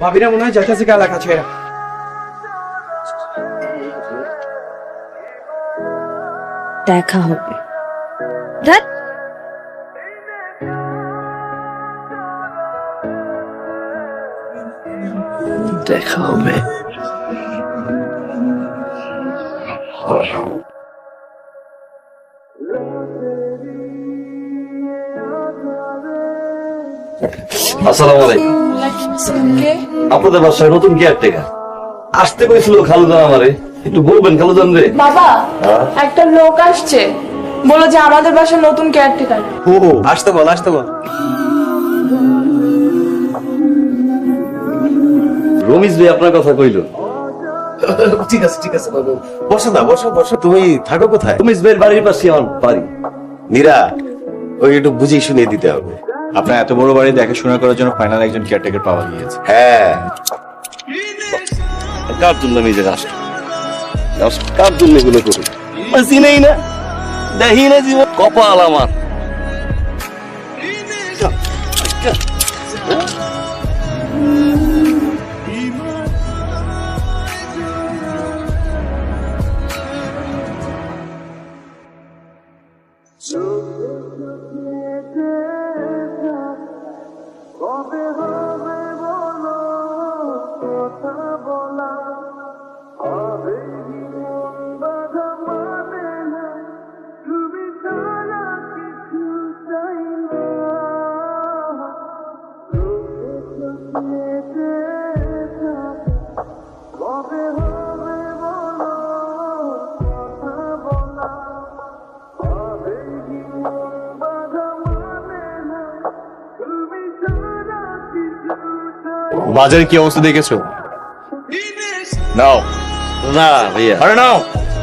ভাবিরা মনে হয় যাইতেছে এলাকা ছেড়ে দেখা হবে। দেখা হবে। আসসালামু আলাইকুম। আপনাদের বাসায় নতুন কেয়ারটেকার আসতে কইছিল খালুদান আমারে। একটু বলবেন খালুদান রে। বাবা হ্যাঁ? একটা লোক আসছে। বলো যে আমাদের বাসার নতুন কেয়ারটেকার ও আসতে বল আসতে বল। রমিজ ভাই আপনার কথা কইল। ঠিক আছে ঠিক আছে বাবু। বসো না বসো বসো। তুমি থাকো কোথায়? রমিজ ভাইয়ের বাড়ির পাশে আমার বাড়ি। মীরা ওই একটু বুঝিয়ে শুনিয়ে দিতে হবে। আপনার এত বড় বাড়ি দেখাশোনা করার জন্য ফাইনাল একজন কেয়ারটেকার পাওয়া গিয়েছে। হ্যাঁ। কার জন্য আমি যে রাষ্ট্র আস- কার জন্য এগুলো করি? চিনেই না। দেখি না জীবন। কপাল আমার। বাজারে কি অবস্থা দেখেছ? নাও। না ভাইয়া। আরে নাও।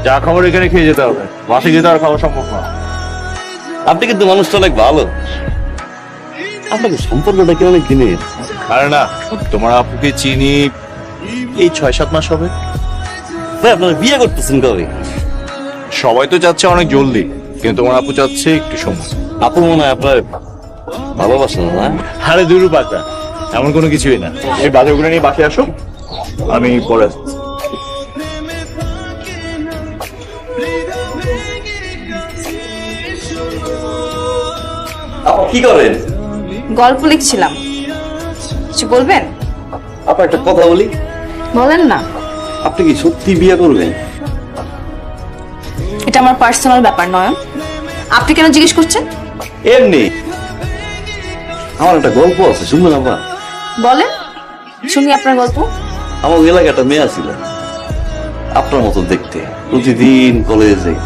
যা খাবার এখানে খেয়ে যেতে হবে। বাসে যেতে আর খাওয়া সম্ভব না। আপনি কিন্তু মানুষটা অনেক ভালো। আপনাকে সম্পর্কটা কি অনেক দিনের? আরে না তোমার আপুকে চিনি এই ছয় সাত মাস হবে। ভাই আপনারা বিয়ে করতেছেন কবে? সবাই তো চাচ্ছে অনেক জলদি কিন্তু তোমার আপু চাচ্ছে একটু সময়। আপু মনে হয় আপনার ভালোবাসেন না? আরে দুরু পাতা এমন কোনো কিছুই না। এই বাজারগুলো নিয়ে বাকি আসো আমি পরে আসছি। আপু কি করেন? গল্প লিখছিলাম। কিছু বলবেন? আপনার একটা কথা বলি। বলেন না। আপনি কি সত্যি বিয়ে করবেন? এটা আমার পার্সোনাল ব্যাপার নয় আপনি কেন জিজ্ঞেস করছেন? এমনি। আমার একটা গল্প আছে শুনবেন আপা। বলেন শুনি আপনার গল্প। আমার ওই এলাকায় একটা মেয়ে ছিল। আপনার মতো দেখতে প্রতিদিন কলেজে যাই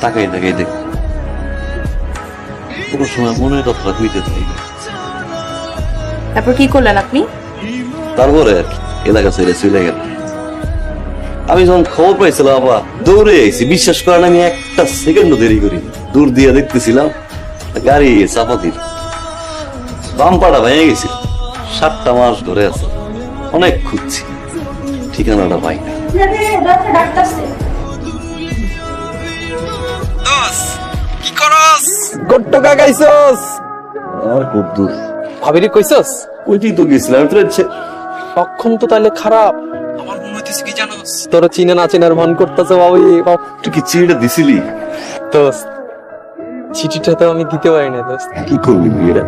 তাকাই তাকাই দেখ। কোনো সময় মনের কথাটা হইতে থাকি তারপর কি করলেন আপনি? তারপরে আর কি, এলাকা ছেড়ে চলে গেল। আমি যখন খবর পাইছিলাম বাবা দৌড়ে আইছি। বিশ্বাস করেন আমি একটা সেকেন্ডও দেরি করি দূর দিয়ে দেখতেছিলাম গাড়ি চাপা দিল। বাম্পাটা ভেঙে গেছে সাতটা মাস ধরে আছে। অনেক খুঁজছি। ঠিকানাটা পাই না। কি করস? গট্টকা গাইছস আর খুব দূর। কইছস? ওইটাই তো গেছিলাম আমি তো তো তাহলে খারাপ? আমার মনে হইতেছে কি জানোস? তোর চিনে না চিনার ভান করতেছে বাবু তুই কি চিড়িটা দিছিলি? দোস্ত চিঠিটা তো আমি দিতে পারি না দোস্ত। কি করবি এটা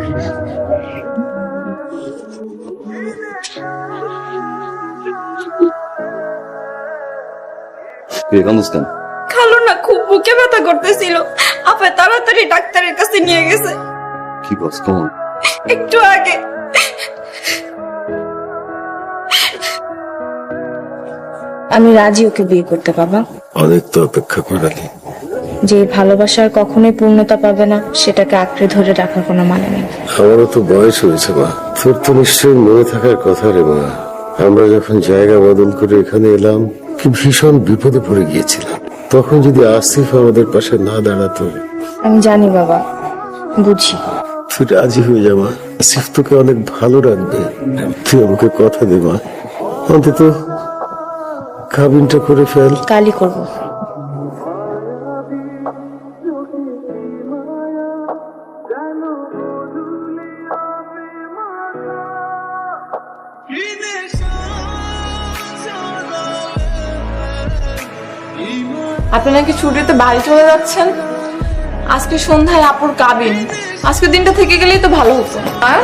কান্দুস কেন খালো না খুব বুকে ব্যথা করতেছিল। আপা তাড়াতাড়ি ডাক্তারের কাছে নিয়ে গেছে। কি করছ কখন একটু আগে। আমি রাজি ওকে বিয়ে করতে বাবা। অনেক তো অপেক্ষা করালি। যে ভালোবাসার কখনোই পূর্ণতা পাবে না সেটাকে আঁকড়ে ধরে রাখার কোনো মানে নেই। আমারও তো বয়স হয়েছে মা। তোর তো নিশ্চয়ই মনে থাকার কথা রে মা। আমরা যখন জায়গা বদল করে এখানে এলাম কি ভীষণ বিপদে পড়ে গিয়েছিলাম তখন যদি আসিফ আমাদের পাশে না দাঁড়াতো। আমি জানি বাবা বুঝি। তুই রাজি হয়ে যা মা। আসিফ তোকে অনেক ভালো রাখবে। তুই আমাকে কথা দে মা। অন্তত কাবিনটা করে ফেল। কালই করব। Yine আপনি নাকি ছুটিতে বাড়ি চলে যাচ্ছেন? আজকে সন্ধ্যায় আপুর কাবিন। আজকে দিনটা থেকে গেলেই তো ভালো হতো। আর?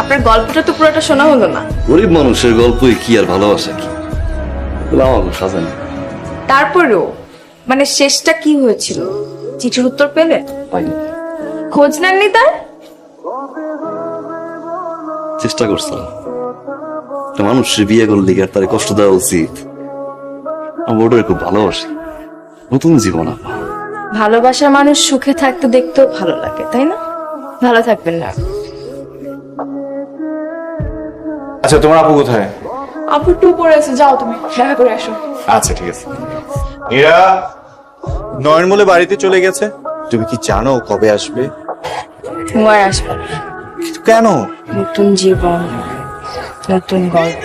আপনার গল্পটা তো পুরোটা শোনা হলো না। গরিব মানুষের গল্পই কি আর ভালোবাসা কি? সাজানো তারপরেও মানে শেষটা কি হয়েছিল? চিঠির উত্তর পেলে? পাইনি। খোঁজ নেননি তার? চেষ্টা করছিলাম। মানুষের বিয়ে করলে আর তার কষ্ট দেওয়া উচিত? আমি ওটাকে খুব ভালোবাসি। নতুন জীবন আপা ভালোবাসার মানুষ সুখে থাকতে দেখতেও ভালো লাগে তাই না? ভালো থাকবেন না। আচ্ছা তোমার আপু কোথায়? আপু একটু উপরে আছে যাও তুমি দেখা করে আসো। আচ্ছা ঠিক আছে। এরা নয়নমূলে বাড়িতে চলে গেছে। তুমি কি জানো কবে আসবে? আর আসবে কেন? নতুন জীবন নতুন গল্প।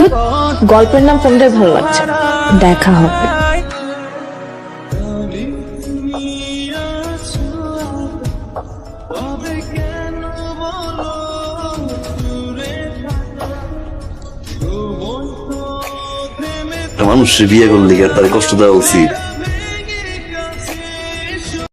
ধুৎ, গল্পের নাম শুনতে ভালো লাগছে। দেখা হবে। মানুষের বিয়ে করলে তার কষ্ট দেওয়া উচিত?